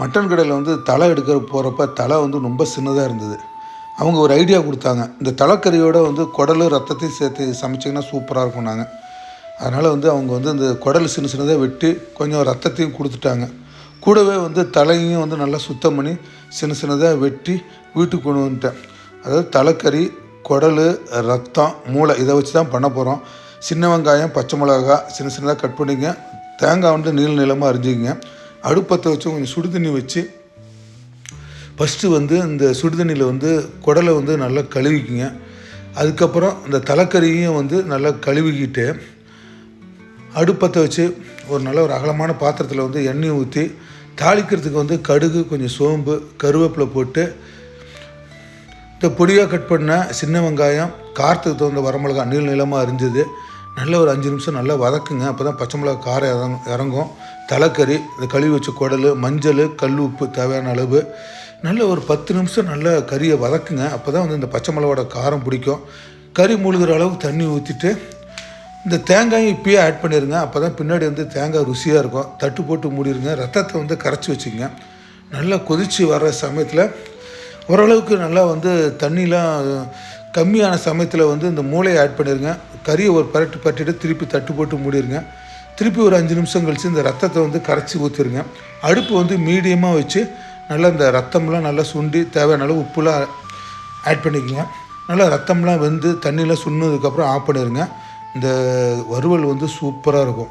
Mutton கடையில் வந்து தலை எடுக்க போகிறப்ப தலை வந்து ரொம்ப சின்னதாக இருந்தது. அவங்க ஒரு ஐடியா கொடுத்தாங்க. இந்த தலைக்கறியோட வந்து குடலு ரத்தத்தையும் சேர்த்து சமைச்சிங்கன்னா சூப்பராக இருக்கும் நாங்கள் அதனால் வந்து அவங்க வந்து இந்த குடல் சின்ன சின்னதாக வெட்டி கொஞ்சம் ரத்தத்தையும் கொடுத்துட்டாங்க. கூடவே வந்து தலையும் வந்து நல்லா சுத்தம் பண்ணி சின்ன சின்னதாக வெட்டி வீட்டுக்கு கொண்டு வந்துட்டேன். அதாவது தலைக்கறி குடல் ரத்தம் மூளை இதை வச்சு தான் பண்ண போகிறோம் சின்ன வெங்காயம் பச்சை மிளகா சின்ன சின்னதாக கட் பண்ணிங்க. தேங்காய் வந்து நீள நீளமாக அரிஞ்சிக்கங்க. அடுப்பத்தை வச்சு கொஞ்சம் சுடுதண்ணி வச்சு ஃபஸ்ட்டு வந்து இந்த சுடுதண்ணியில் வந்து குடலை வந்து நல்லா கழுவிக்குங்க. அதுக்கப்புறம் இந்த தலைக்கறியும் வந்து நல்லா கழுவிக்கிட்டு அடுப்பத்தை வச்சு ஒரு நல்ல ஒரு அகலமான பாத்திரத்தில் வந்து எண்ணெய் ஊற்றி தாளிக்கிறதுக்கு வந்து கடுகு கொஞ்சம் சோம்பு கருவேப்பிலை போட்டு இந்த பொடியாக கட் பண்ண சின்ன வெங்காயம் காரத்துக்கு தகுந்த வரமிளகா நீள் நிலமாக அரிஞ்சது. நல்ல ஒரு அஞ்சு நிமிஷம் நல்லா வதக்குங்க. அப்போ தான் பச்சை மிளகா காரம் இறங்கும். தலைக்கறி இந்த கழுவி வச்ச குடல் மஞ்சள் கல் உப்பு தேவையான அளவு. நல்ல ஒரு பத்து நிமிஷம் நல்லா கறியை வதக்குங்க. அப்போ தான் வந்து இந்த பச்சை மிளகாவோட காரம் பிடிக்கும். கறி மூழ்கிற அளவுக்கு தண்ணி ஊற்றிட்டு இந்த தேங்காயும் இப்பயே ஆட் பண்ணிடுங்க அப்போ தான் பின்னாடி வந்து தேங்காய் ருசியாக இருக்கும். தட்டு போட்டு மூடிடுங்க ரத்தத்தை வந்து கரைச்சி வச்சுங்க நல்லா கொதித்து வர்ற சமயத்தில் ஓரளவுக்கு நல்லா வந்து தண்ணிலாம் கம்மியான சமயத்தில் வந்து இந்த மூளையை ஆட் பண்ணிடுங்க கறியை ஒரு பரட்டு பரட்டிட்டு திருப்பி தட்டு போட்டு மூடிடுங்க திருப்பி ஒரு அஞ்சு நிமிஷம் கழித்து இந்த ரத்தத்தை வந்து கரைச்சி ஊற்றிருங்க அடுப்பு வந்து மீடியமாக வச்சு நல்லா இந்த ரத்தம்லாம் நல்லா சுண்டி தேவையான அளவு உப்புலாம் ஆட் பண்ணிக்கோங்க. நல்லா ரத்தம்லாம் வெந்து தண்ணியெலாம் சுண்ணதுக்கப்புறம் ஆஃப் பண்ணிடுங்க இந்த வறுவல் வந்து சூப்பராக இருக்கும்.